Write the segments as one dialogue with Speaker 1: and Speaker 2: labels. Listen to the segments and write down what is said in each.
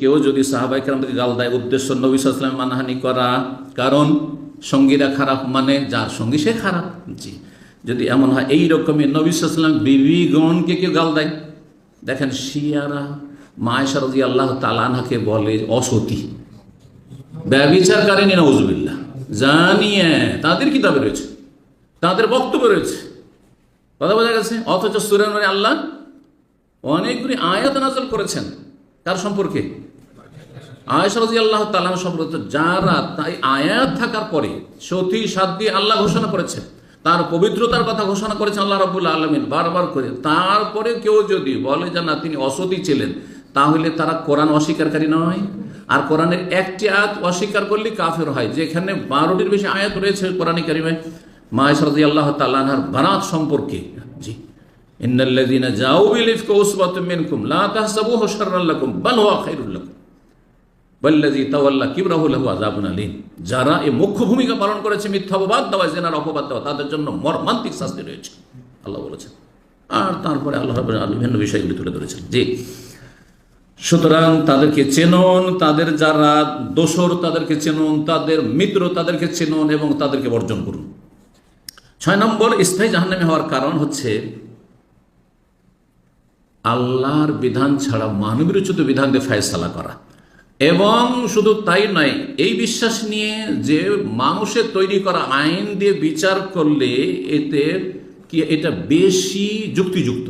Speaker 1: কেউ যদি সাহাবাই কেরামকে গাল দেয়, উদ্দেশ্য নবী সাল্লাম মানহানি করা। কারণ সঙ্গীরা খারাপ মানে যার সঙ্গী সে খারাপ। জি। যদি এমন হয়, এই রকমই নবী সাল্লাম বিবিগণকে কেউ গাল দেয়। দেখেন শিয়ারা মায়েশা রাজি আল্লাহ তালানহাকে বলে অসতী। ব্যবিচারকারিনী নজবিল্লা জানিয়ে তাদের কিতাবে রয়েছে। তাদের বক্তব্য রয়েছে। কথা বোঝা গেছে? অথচ সুরেন আল্লাহ অনেকগুলি আয়াত নাজল করেছেন। তার সম্পর্কে? আয়সরাজি আল্লাহ তালাম সম্পর্কে যারা তাই আয়াত থাকার পরে সতী সাত দিয়ে আল্লাহ ঘোষণা করেছে তার পবিত্রতার কথা ঘোষণা করেছেন আল্লাহ রবুল্লা আলমিন বারবার করে। তারপরে কেউ যদি বলে যে না, তিনি অসতী ছিলেন, তাহলে তারা কোরআন অস্বীকারী নয়। আর কোরআনের একটি আয়াত অস্বীকার করলে কাফের হয়, যেখানে বারোটির বেশি আয়াত রয়েছে কোরআন কারিমে। মায়েশরাজি আল্লাহ তাল্লাহার বারাত সম্পর্কে, জি। ইন্নাল্লাযীনা জাউ বিল ইফকি উসবাতুম মিনকুম, লা তাহসাবুহু শাররাল লাকুম, বাল হুয়া খায়রুল ওয়াল্লাযী তাওয়াল্লা কিবরাহু লাহু আযাবুন আলীম। যারা এই মুখ্য ভূমিকা পালন করেছে মিথ্যা অপবাদ দেওয়া জেনার অপবাদ, দেওয়া, তাদের জন্য মর্মান্তিক শাস্তি রয়েছে। আল্লাহ বলেছেন। আর তারপরে আল্লাহ বিভিন্ন বিষয়গুলি তুলে ধরেছেন। জি। সুতরাং তাদেরকে চেনুন, তাদের যারা দোসর, তাদেরকে চেনুন, তাদের মিত্র, তাদেরকে চেনুন এবং তাদেরকে বর্জন করুন। ছয় নম্বর, স্থায়ী জাহান্নামে হওয়ার কারণ হচ্ছে আল্লাহর বিধান ছাড়া মানবীরচিত বিধান দিয়ে ফায়সালা করা। এবং শুধু তাই নয়, এই বিশ্বাস নিয়ে যে মানুষের তৈরি করা আইন দিয়ে বিচার করলে এতে কি, এটা বেশি যুক্তিযুক্ত,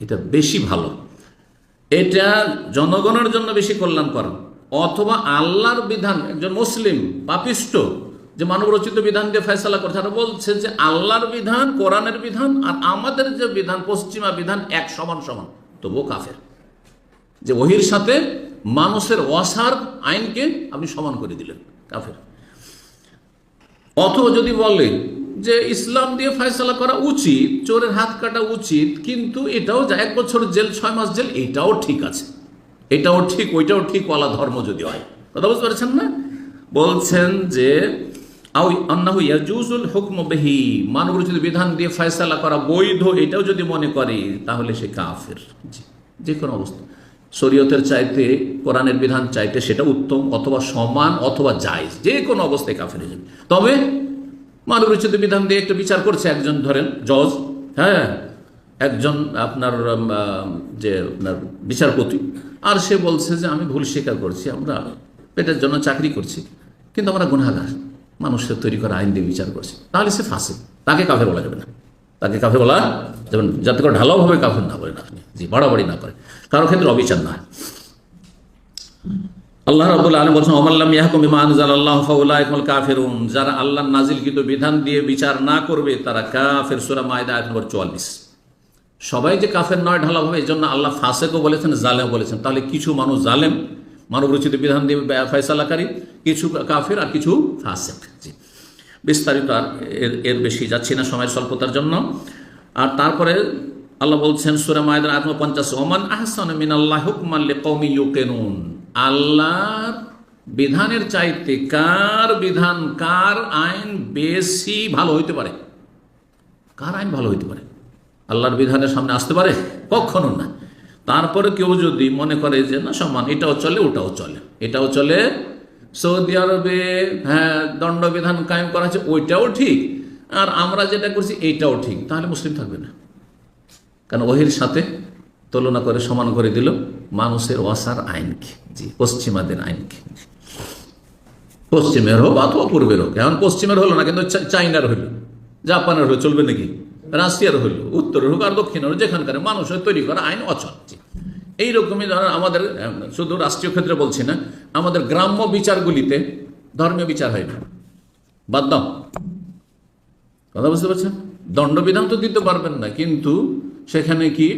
Speaker 1: এটা বেশি ভালো। এটা জনগণের জন্য বেশি কল্যাণকর। অথবা আল্লাহর বিধান, একজন মুসলিম, পাপিষ্ট, যে মানব রচিত বিধান দিয়ে ফেসলা করছে তারা বলছে যে আল্লাহর বিধান, কোরআনের বিধান, আর আমাদের যে বিধান, পশ্চিমা বিধান, এক সমান সমান, তবুও কাফের। যে ওহির সাথে মানুষের অসার আইনকে আপনি সমান করে দিলেন, কাফের। অথবা যদি বলে যে ইসলাম দিয়ে ফয়সলা করা উচিত, চোরের হাত কাটা উচিত, কিন্তু এটাও যা, এক বছর জেল, ছয় মাস জেল, এটাও ঠিক আছে। এটাও ঠিক, ওইটাও ঠিক, ওয়ালা ধর্ম যদি হয়। কথা বুঝতে পারছেন না? বলছেন যে ইয়াজুজুল হুকম বেহি মানব যদি বিধান দিয়ে ফয়সালা করা বৈধ, এটাও যদি মনে করে, তাহলে সে কাফের। যে কোনো অবস্থা। শরীয়তের চাইতে, কোরআনের বিধান চাইতে সেটা উত্তম অথবা সমান অথবা জায়জ, যে কোনো অবস্থায় কাফের হয়ে যাবে। তবে মানবরচিত বিধান দিয়ে একটা বিচার করছে একজন, ধরেন, জজ হ্যাঁ? একজন আপনার যে আপনার বিচারপতি, আর সে বলছে যে, আমি ভুল স্বীকার করছি, আমরা পেটের জন্য চাকরি করছি, কিন্তু আমরা গুণাগার মানুষের তৈরি করা আইন দিয়ে বিচার করছি। তাহলে সে ফাঁসে, তাকে কাফে বলা যাবে না। তাকে কাফে বলা, যেমন যাতে করে ঢালাওভাবে কাফের না বলেন আপনি জি বাড়াবাড়ি না করে। কারও ক্ষেত্রে অবিচার না। আল্লাহ রাবুল আলম বলছেন অমাল্লাম ইয়াহকুম ইমান আল্লাহ ফাউলাইকুল কাফেরুন। যারা আল্লাহ নাজিলকৃত বিধান দিয়ে বিচার না করবে, তারা কাফের সুরা মায়দা আয়াত নম্বর চুয়াল্লিশ। সবাই যে কাফের নয় ঢালা হবে এই জন্য আল্লাহ ফাসেকও বলেছেন জালেম বলেছেন। তাহলে কিছু মানুষ জালেম মানব রচিত বিধান দিয়ে ফয়সালাকারী, কিছু কাফের আর কিছু ফাসেক। জি। বিস্তারিত আর এর এর বেশি যাচ্ছি না সময়ের স্বল্পতার জন্য। আর তারপরে আল্লাহ বলছেন, সুরা মায়দার আত্ম পঞ্চাশ ওমান আহসান মিন আল্লাহ হুকমাল্লে কৌমি ইউকেনুন। আল্লাহর বিধানের চাইতে কার বিধান, কার আইন বেশি ভালো হইতে পারে? কার আইন ভালো হইতে পারে? আল্লাহর বিধানের সামনে আসতে পারে? কখনো না। তারপরে কেউ যদি মনে করে যে, না সমান এটাও চলে, ওটাও চলে। এটাও চলে সৌদি আরবে হ্যাঁ দণ্ডবিধান কায়েম করা হচ্ছে ওইটাও ঠিক। আর আমরা যেটা করছি, এইটাও ঠিক। তাহলে মুসলিম থাকবে না। কারণ ওহির সাথে তুলনা করে সমান করে দিল মানুষের অসার আইনকে। জি, পশ্চিমাদের আইনকে। পশ্চিমের হোক অথবা পূর্বের হোক। এখন পশ্চিমের হলো না, কিন্তু চাইনার হইল জাপানের হলো, চলবে নাকি? রাশিয়ার হইল উত্তরের হোক আর দক্ষিণের হোক, যেখানকার মানুষের তৈরি করা আইন অচল। এইরকমই ধরেন আমাদের শুধু রাষ্ট্রীয় ক্ষেত্রে বলছি না আমাদের গ্রাম্য বিচারগুলিতে ধর্মীয় বিচার হয় না। বাদ কথা বুঝতে পারছেন? দণ্ডবিধান তো দিতে পারবেন না, কিন্তু সেখানে কি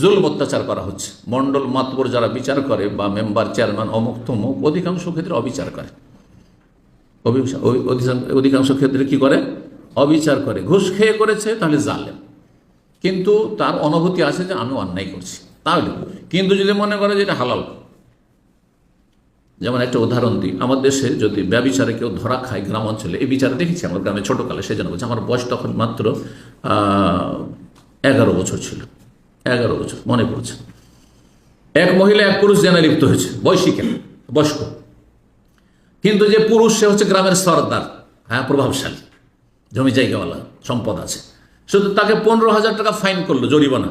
Speaker 1: জুল অত্যাচার করা হচ্ছে। মণ্ডল মাতবর যারা বিচার করে বা মেম্বার, চেয়ারম্যান, অমুক তমুক, অধিকাংশ ক্ষেত্রে অবিচার করে। অধিকাংশ ক্ষেত্রে কি করে? অবিচার করে। ঘুষ খেয়ে করেছে, তাহলে জালেম। কিন্তু তার অনুভূতি আছে যে, আমি অন্যায় করছি। তাহলে। কিন্তু যদি মনে করে যে এটা হালাল যেমন একটা উদাহরণ দিই, আমার দেশে যদি ব্যবিচারে কেউ ধরা খায় গ্রাম অঞ্চলে, এই বিচারে দেখেছি আমার গ্রামে ছোটোকালে সেই জন্য বলছি, আমার বয়স তখন মাত্র এগারো বছর ছিল, এগারো বছর, মনে পড়ছে। এক মহিলা, এক পুরুষ জেনে লিপ্ত হয়েছে বয়সিকা বয়স্ক। কিন্তু যে পুরুষ, সে হচ্ছে গ্রামের সর্দার হ্যাঁ প্রভাবশালী, জমি জায়গাওয়ালা, সম্পদ আছে। শুধু তাকে পনেরো হাজার টাকা ফাইন করল জরিমানা,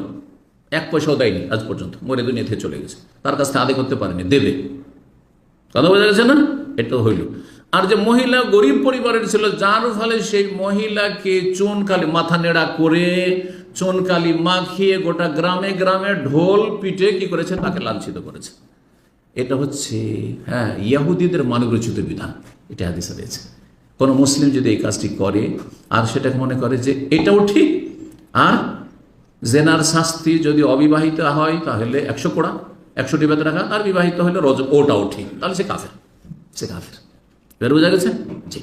Speaker 1: এক পয়সাও দেয়নি আজ পর্যন্ত, মরে দুনিয়া থেকে চলে গেছে। তার কাছ থেকে আদায় করতে পারেনি, দেবে। কথা বোঝা গেছে না? এটা হইল। আর যে মহিলা গরিব পরিবারের ছিল, যার ফলে সেই মহিলাকে চুনকালি, মাথা নেড়া করে চুনকালি মাখিয়ে গোটা গ্রামে গ্রামে ঢোল পিটে কি করেছে? তাকে লাঞ্ছিত করেছে। এটা হচ্ছে হ্যাঁ ইয়াহুদিদের মানবরচিত বিধান। এটা হাদিসে রয়েছে। কোনো মুসলিম যদি এই কাজটি করে, আর সেটাকে মনে করে যে এটাও ঠিক, আর জেনার শাস্তি যদি অবিবাহিত হয়, তাহলে একশো কোড়া একশোটি বেতন রাখা আর বিবাহিত হলে রজ ওটাও ঠিক তাহলে সে কাফের। সে কাফের। বের বোঝা গেছে? জি।